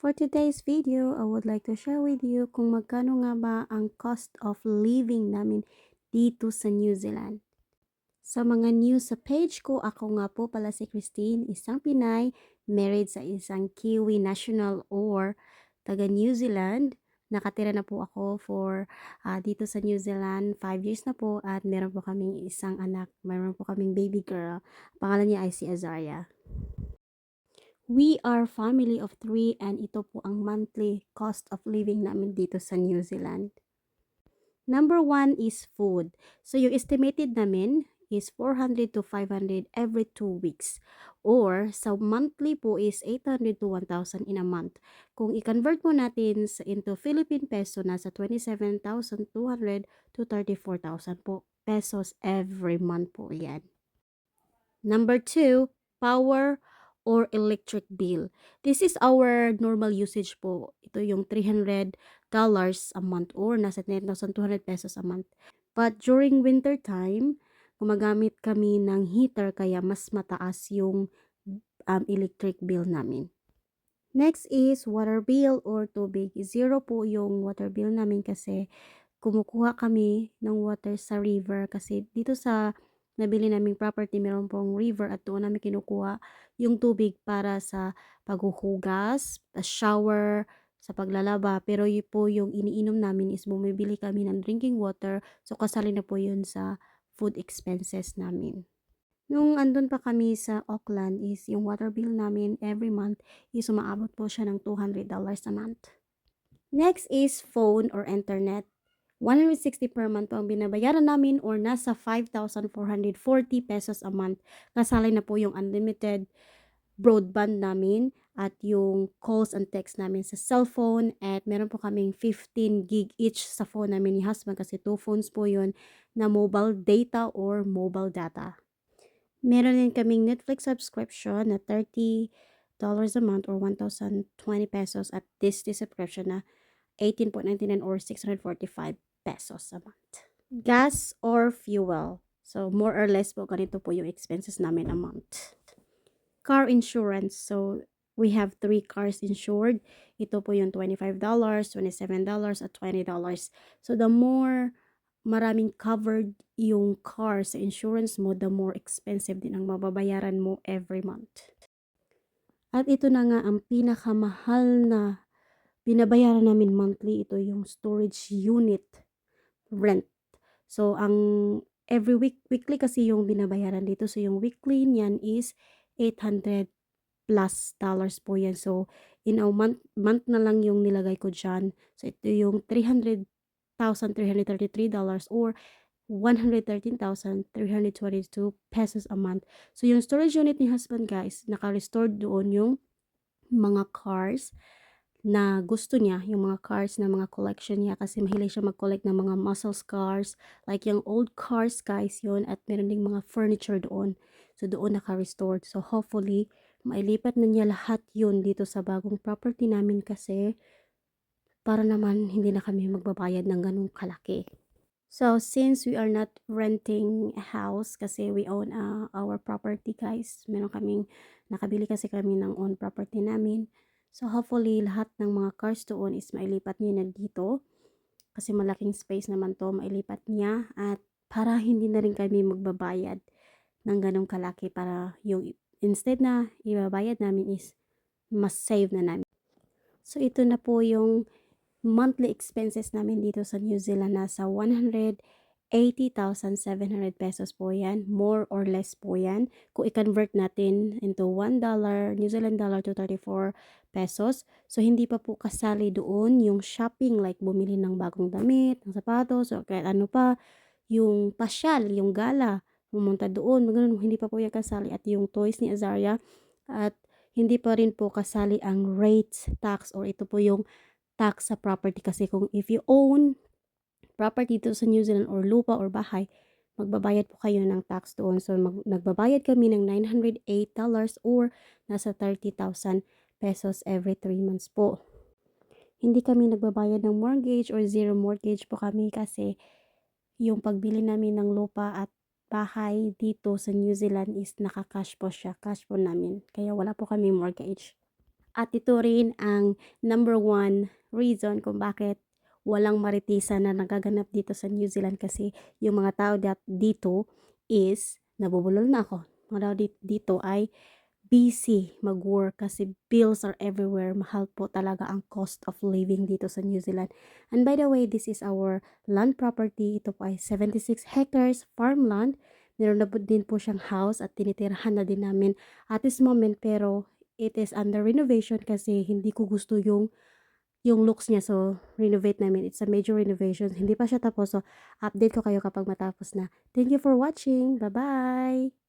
For today's video, I would like to share with you kung magkano nga ba ang cost of living namin dito sa New Zealand. Sa mga news sa page ko, ako nga po pala si Christine, isang Pinay, married sa isang Kiwi national or taga New Zealand. Nakatira na po ako for ah, dito sa New Zealand, 5 years na po at meron po kaming isang anak, meron po kaming baby girl. Pangalan niya ay si Azaria. We are family of three and ito po ang monthly cost of living namin dito sa New Zealand. Number one is food. So, yung estimated namin is 400 to 500 every two weeks. Or, sa monthly po is 800 to 1,000 in a month. Kung i-convert mo natin sa into Philippine peso, nasa 27,200 to 34,000 po pesos every month po yan. Number two, power or electric bill. This is our normal usage po. Ito yung 300 dollars a month or nasa 10,200 pesos a month. But during winter time, gumagamit kami ng heater kaya mas mataas yung um, electric bill namin. Next is water bill or tubig. Zero po yung water bill namin kasi kumukuha kami ng water sa river kasi dito sa nabili naming property meron pong river at doon namin kinukuha yung tubig para sa paghuhugas, sa shower, sa paglalaba. Pero yun po yung iniinom namin is bumibili kami ng drinking water. So kasali na po yun sa food expenses namin. Nung andun pa kami sa Auckland is yung water bill namin every month is umaabot po siya ng $200 a month. Next is phone or internet. 160 per month po ang binabayaran namin or nasa 5,440 pesos a month. Kasali na po yung unlimited broadband namin at yung calls and text namin sa cellphone at meron po kaming 15 gig each sa phone namin ni husband kasi two phones po yun na mobile data or mobile data. Meron din kaming Netflix subscription na $30 a month or 1,020 pesos at Disney subscription na 18.99 or 645 pesos a month. Gas or fuel. So, more or less po ganito po yung expenses namin a month. Car insurance. So, we have three cars insured. Ito po yung $25, $27, at $20. So, the more maraming covered yung car sa insurance mo, the more expensive din ang mababayaran mo every month. At ito na nga ang pinakamahal na binabayaran namin monthly. Ito yung storage unit rent. So, ang every week, weekly kasi yung binabayaran dito. So, yung weekly niyan is 800 plus dollars po yan. So, in a month, month na lang yung nilagay ko dyan. So, ito yung $300,333 or 113,322 pesos a month. So, yung storage unit ni husband guys, naka-restored doon yung mga cars na gusto niya, yung mga cars na mga collection niya kasi mahilig siya mag-collect ng mga muscle cars, like yung old cars guys yun at meron ding mga furniture doon. So doon naka-restored. So hopefully, mailipat na niya lahat yun dito sa bagong property namin kasi para naman hindi na kami magbabayad ng ganung kalaki. So since we are not renting a house kasi we own uh, our property guys, meron kaming nakabili kasi kami ng own property namin. So, hopefully, lahat ng mga cars doon is mailipat niya na dito. Kasi malaking space naman to, mailipat niya. At para hindi na rin kami magbabayad ng ganong kalaki para yung instead na ibabayad namin is mas save na namin. So, ito na po yung monthly expenses namin dito sa New Zealand. Nasa 100 80,700 pesos po yan. More or less po yan. Kung i-convert natin into $1 New Zealand dollar to 34 pesos. So, hindi pa po kasali doon yung shopping like bumili ng bagong damit, ng sapatos, o kahit ano pa. Yung pasyal, yung gala, pumunta doon. Ganun, hindi pa po yan kasali. At yung toys ni Azaria. At hindi pa rin po kasali ang rates tax or ito po yung tax sa property kasi kung if you own property dito sa New Zealand or lupa or bahay, magbabayad po kayo ng tax doon. So, mag, nagbabayad kami ng $908 or nasa 30,000 pesos every 3 months po. Hindi kami nagbabayad ng mortgage or zero mortgage po kami kasi yung pagbili namin ng lupa at bahay dito sa New Zealand is naka-cash po siya. Cash po namin. Kaya wala po kami mortgage. At ito rin ang number one reason kung bakit walang maritisan na nagaganap dito sa New Zealand kasi yung mga tao dito is, nabubulol na ako, mga tao dit- dito ay busy mag-work kasi bills are everywhere. Mahal po talaga ang cost of living dito sa New Zealand. And by the way, this is our land property. Ito po ay 76 hectares farmland. Meron na po din po siyang house at tinitirahan na din namin at this moment pero it is under renovation kasi hindi ko gusto yung yung looks niya. So, renovate namin. It's a major renovation. Hindi pa siya tapos. So, update ko kayo kapag matapos na. Thank you for watching. Bye-bye!